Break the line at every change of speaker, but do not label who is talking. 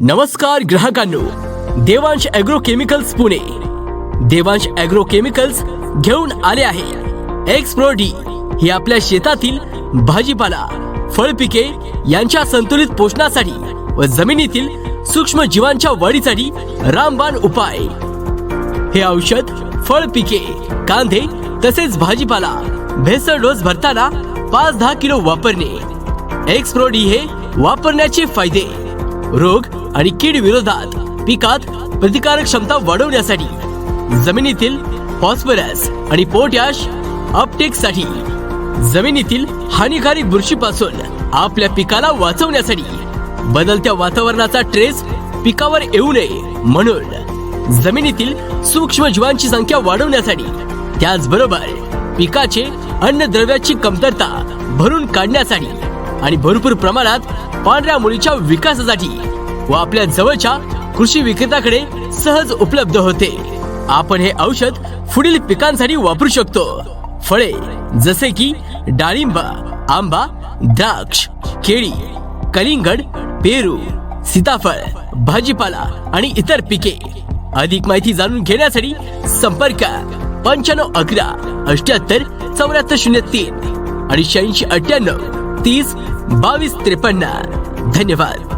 नमस्कार ग्राहकांनो Devansh agro chemicals Pune. Devansh agro chemicals घेऊन आले आहे. एक्सप्रो डी ही आपल्या शेतातील भाजीपाला फळपिके यांच्या संतुलित पोषणासाठी व जमिनीतील सूक्ष्म जीवांच्या वाढीसाठी रामबाण उपाय. हे औषध फळ पिके कांदे तसेच भाजीपाला भेसळ डोस भरताना पाच दहा किलो वापरणे. एक्सप्रोडी हे वापरण्याचे फायदे. रोग आणि कीड विरोधात पिकात प्रतिकारक क्षमता वाढवण्यासाठी जमिनीतील फॉस्फरस आणि पोटॅश अपटेकसाठी जमिनीतील हानिकारक बुरशीपासून आपल्या पिकाला वाचवण्यासाठी बदलत्या वातावरणाचा ट्रेस पिकावर येऊ नये म्हणून जमिनीतील सूक्ष्म जीवांची संख्या वाढवण्यासाठी त्याचबरोबर पिकाचे अन्नद्रव्याची कमतरता भरून काढण्यासाठी आणि भरपूर प्रमाणात पांढऱ्या मुळीच्या विकासासाठी व आपल्या जवळच्या कृषी विक्रेत्याकडे सहज उपलब्ध होते. आपण हे औषध पुढील पिकांसाठी वापरू शकतो. फळे जसे की डाळिंब आंबा द्राक्ष केळी कलिंगड पेरू सीताफळ भाजीपाला आणि इतर पिके. अधिक माहिती जाणून घेण्यासाठी संपर्क पंच्याण्णव अकरा अठ्याहत्तर चौऱ्याहत्तर शून्य तीन आणि शहाऐंशी अठ्ठ्याण्णव तीस बावीस त्रेपन्न. धन्यवाद.